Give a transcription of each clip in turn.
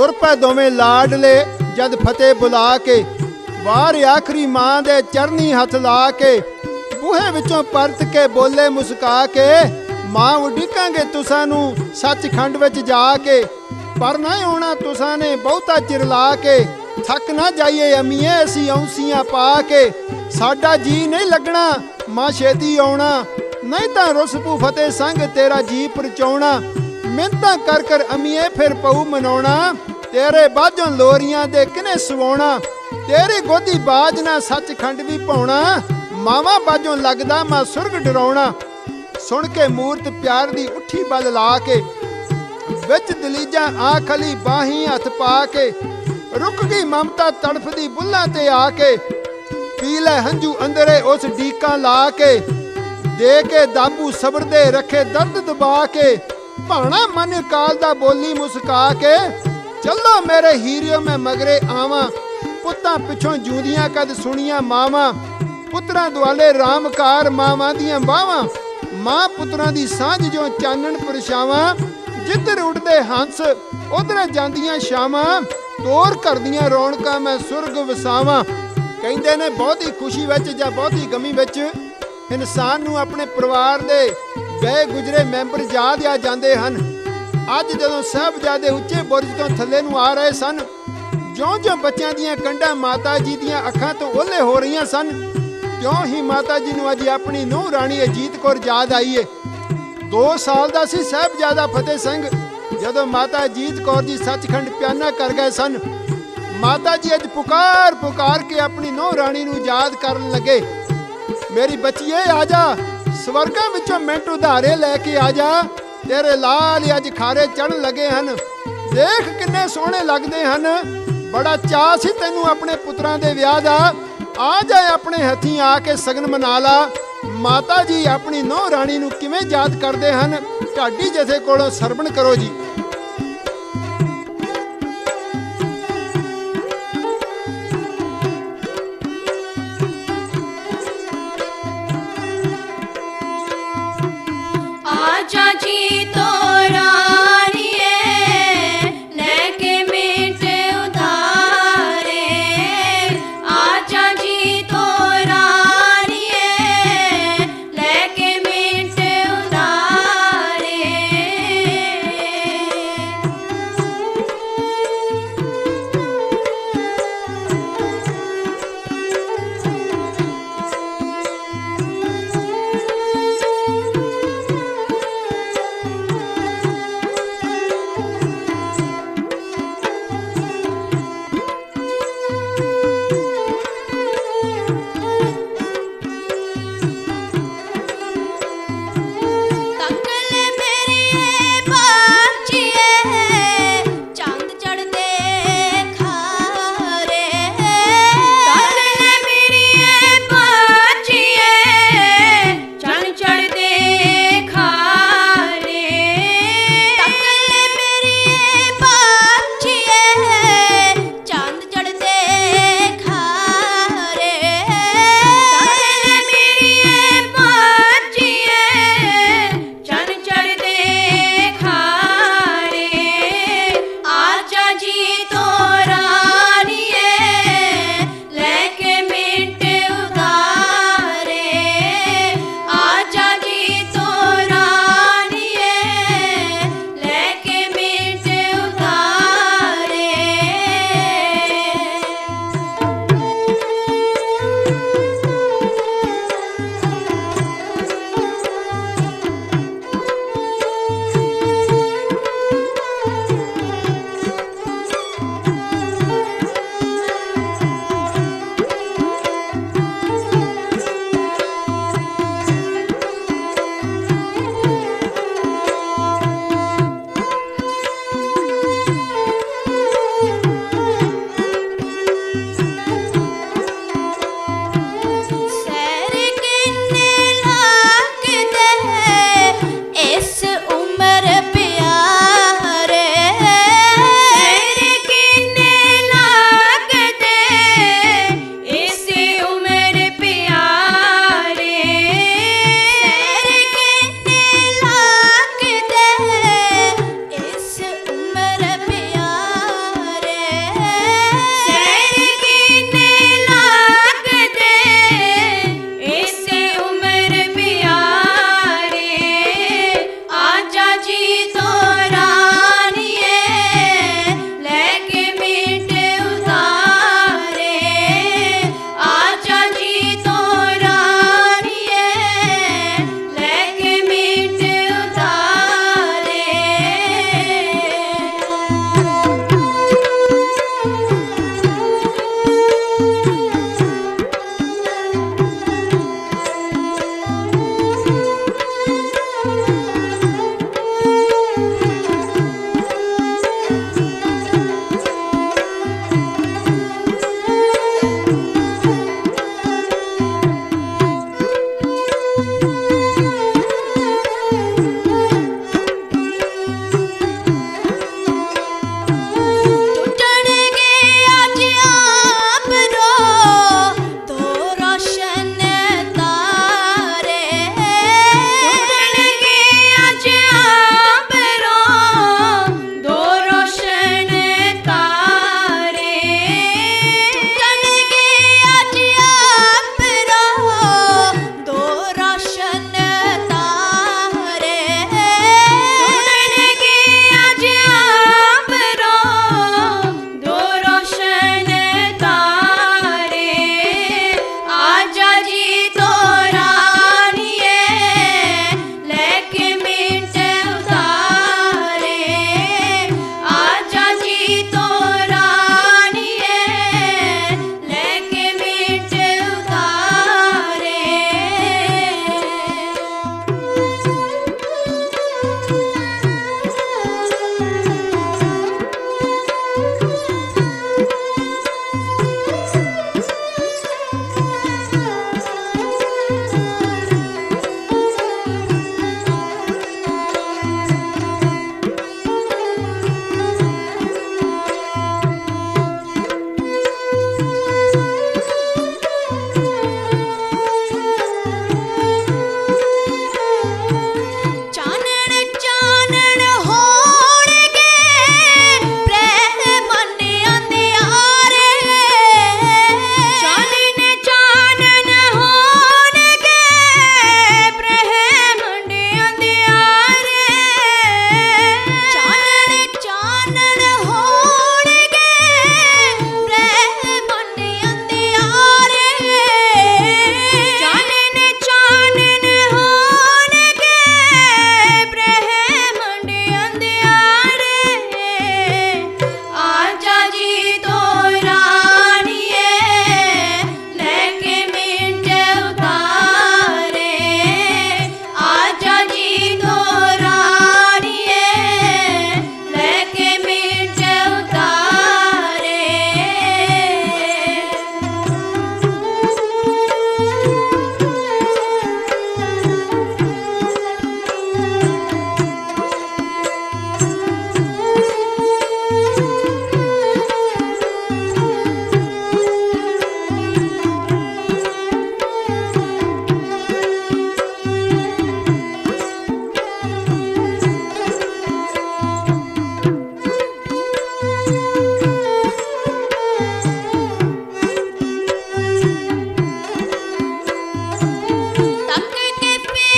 ਤੁਰ ਪੈ ਦੋਵੇਂ ਲਾਡਲੇ ਜਦ ਫਤਿਹ ਬੁਲਾ ਕੇ। ਵਾਰ ਆਖਰੀ ਮਾਂ ਦੇ ਚਰਨੀ ਹੱਥ ਲਾ ਕੇ, ਬੂਹੇ ਵਿੱਚੋਂ ਪਰਤ ਕੇ ਬੋਲੇ ਮੁਸਕਾ ਕੇ, ਮਾਂ, ਉਡੀਕਾਂਗੇ ਤੁਸਾਂ ਨੂੰ ਸੱਚਖੰਡ ਵਿੱਚ ਜਾ ਕੇ। ਪਰ ਨਾ ਆਉਣਾ ਤੁਸਾਂ ਨੇ ਬਹੁਤਾ ਚਿਰ ਲਾ ਕੇ। ਥੱਕ ਨਾ ਜਾਈਏ ਅਮੀਏ, ਅਸੀਂ ਔਂਸੀਆਂ ਪਾ ਕੇ। ਸਾਡਾ ਜੀ ਨਹੀਂ ਲੱਗਣਾ, ਮਾਂ, ਛੇਤੀ ਆਉਣਾ। ਨਹੀਂ ਤਾਂ ਰੁਸਪੂ ਫਤਿਹ ਸੰਗ ਤੇਰਾ ਜੀ ਪਰਚਾਉਣਾ। ਮਿੰਤਾਂ ਕਰ ਕਰ ਅਮੀਏ ਫਿਰ ਪਊ ਮਨਾਉਣਾ। ਤੇਰੇ ਬਾਝੋਂ ਲੋਰੀਆਂ ਦੇ ਕਿਨੇ ਸਵਾਉਣਾ? ਤੇਰੀ ਗੋਦੀ ਬਾਜ ਨਾ ਸੱਚਖੰਡ ਵੀ ਪਾਉਣਾ। ਮਾਵਾ ਬਾਝੋਂ ਲੱਗਦਾ ਮਾ ਸੁਰਗ ਡਰਾਉਣਾ। ਸੁਣ ਕੇ ਮੂਰਤ ਪਿਆਰ ਦੀ ਉੱਠੀ ਬਲ ਲਾ ਕੇ, ਵਿੱਚ ਦਲੀਜਾਂ ਆਖਲੀ ਬਾਹੀਂ ਹੱਥ ਪਾ ਕੇ, ਰੁਕ ਗਈ ਮਮਤਾ ਤੜਫਦੀ ਬੁੱਲਾਂ ਤੇ ਆ ਕੇ, ਪੀ ਲੈ ਹੰਝੂ ਅੰਦਰੇ ਉਸ ਡੀਕਾਂ ਲਾ ਕੇ, ਦੇ ਕੇ ਦਾਬੂ ਸਬਰ ਦੇ ਰੱਖੇ ਦਰਦ ਦਬਾ ਕੇ, ਭਾਣਾ ਮਨ ਕਾਲ ਦਾ ਬੋਲੀ ਮੁਸਕਾ ਕੇ ਚੱਲੋ ਮੇਰੇ ਹੀਰਿਓ, ਮੈਂ ਮਗਰੇ ਆਵਾਂ। ਪੁੱਤਾਂ ਪਿੱਛੋਂ ਜੂਦੀਆਂ ਕਦ ਸੁਣੀਆਂ ਮਾਵਾਂ। ਪੁੱਤਰਾਂ ਦੁਆਲੇ ਰਾਮਕਾਰ ਮਾਵਾਂ ਦੀਆਂ ਬਾਵਾਂ ਮਾਂ ਪੁੱਤਰਾਂ ਦੀ ਸਾਂਝ ਜੋ ਚਾਨਣ ਪਰਛਾਵਾਂ। ਜਿੱਧਰ ਉੱਡਦੇ ਹੰਸ, ਉਧਰ ਜਾਂਦੀਆਂ ਸ਼ਾਮਾਂ ਤੋਰ ਕਰਦੀਆਂ ਰੌਣਕਾਂ ਮੈਂ ਸੁਰਗ ਵਸਾਵਾਂ। ਕਹਿੰਦੇ ਨੇ ਬਹੁਤੀ ਖੁਸ਼ੀ ਵਿੱਚ ਜਾਂ ਬਹੁਤੀ ਗਮੀ ਵਿੱਚ ਇਨਸਾਨ ਨੂੰ ਆਪਣੇ ਪਰਿਵਾਰ ਦੇ ਗਏ ਗੁਜਰੇ ਮੈਂਬਰ ਯਾਦ ਆ ਜਾਂਦੇ ਹਨ। ਅੱਜ ਜਦੋਂ ਸਾਹਿਬਜ਼ਾਦੇ ਉੱਚੇ ਬੁਰਜ ਤੋਂ ਥੱਲੇ ਨੂੰ ਆ ਰਹੇ ਸਨ, ਜਿਉਂ-ਜਿਉਂ ਬੱਚਿਆਂ ਦੀਆਂ ਕੰਡਾਂ ਮਾਤਾ ਜੀ ਦੀਆਂ ਅੱਖਾਂ ਤੋਂ ਓਲੇ ਹੋ ਰਹੀਆਂ ਸਨ, ਤਿਉਂ ਹੀ ਮਾਤਾ ਜੀ ਨੂੰ ਅੱਜ ਆਪਣੀ ਨੂੰਹ ਰਾਣੀ ਅਜੀਤ ਕੌਰ ਯਾਦ ਆਈ ਏ। 2 ਸਾਲ ਦਾ ਸੀ ਸਾਹਿਬਜ਼ਾਦਾ ਫਤਿਹ ਸਿੰਘ, ਜਦੋਂ ਮਾਤਾ ਅਜੀਤ ਕੌਰ ਜੀ ਸੱਚਖੰਡ ਪਿਆਨਾ ਕਰ ਗਏ ਸਨ। ਮਾਤਾ ਜੀ ਅੱਜ ਪੁਕਾਰ ਪੁਕਾਰ ਕੇ ਆਪਣੀ ਨੂੰਹ ਰਾਣੀ ਨੂੰ ਯਾਦ ਕਰਨ ਲੱਗੇ। ਮੇਰੀ ਬੱਚੀਏ ਆ ਜਾ, ਸਵਰਗਾਂ ਵਿੱਚੋਂ ਮਿੰਟ ਉਧਾਰੇ ਲੈ ਕੇ ਆ ਜਾ। ਤੇਰੇ ਲਾਲ ਅੱਜ ਖਾਰੇ ਚੜਨ ਲੱਗੇ ਹਨ। ਦੇਖ ਕਿੰਨੇ ਸੋਹਣੇ ਲੱਗਦੇ ਹਨ। ਬੜਾ ਚਾਅ ਸੀ ਤੈਨੂੰ ਆਪਣੇ ਪੁੱਤਰਾਂ ਦੇ ਵਿਆਹ ਦਾ। ਆ ਜਾ ਆਪਣੇ ਹੱਥੀਂ ਆ ਕੇ ਸਗਨ ਮਨਾ ਲਾ। ਮਾਤਾ ਜੀ ਆਪਣੀ ਨੂੰਹ ਰਾਣੀ ਨੂੰ ਕਿਵੇਂ ਯਾਦ ਕਰਦੇ ਹਨ? ਢਾਡੀ ਜਥੇ ਕੋਲੋਂ ਸਰਵਣ ਕਰੋ ਜੀ।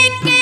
take it.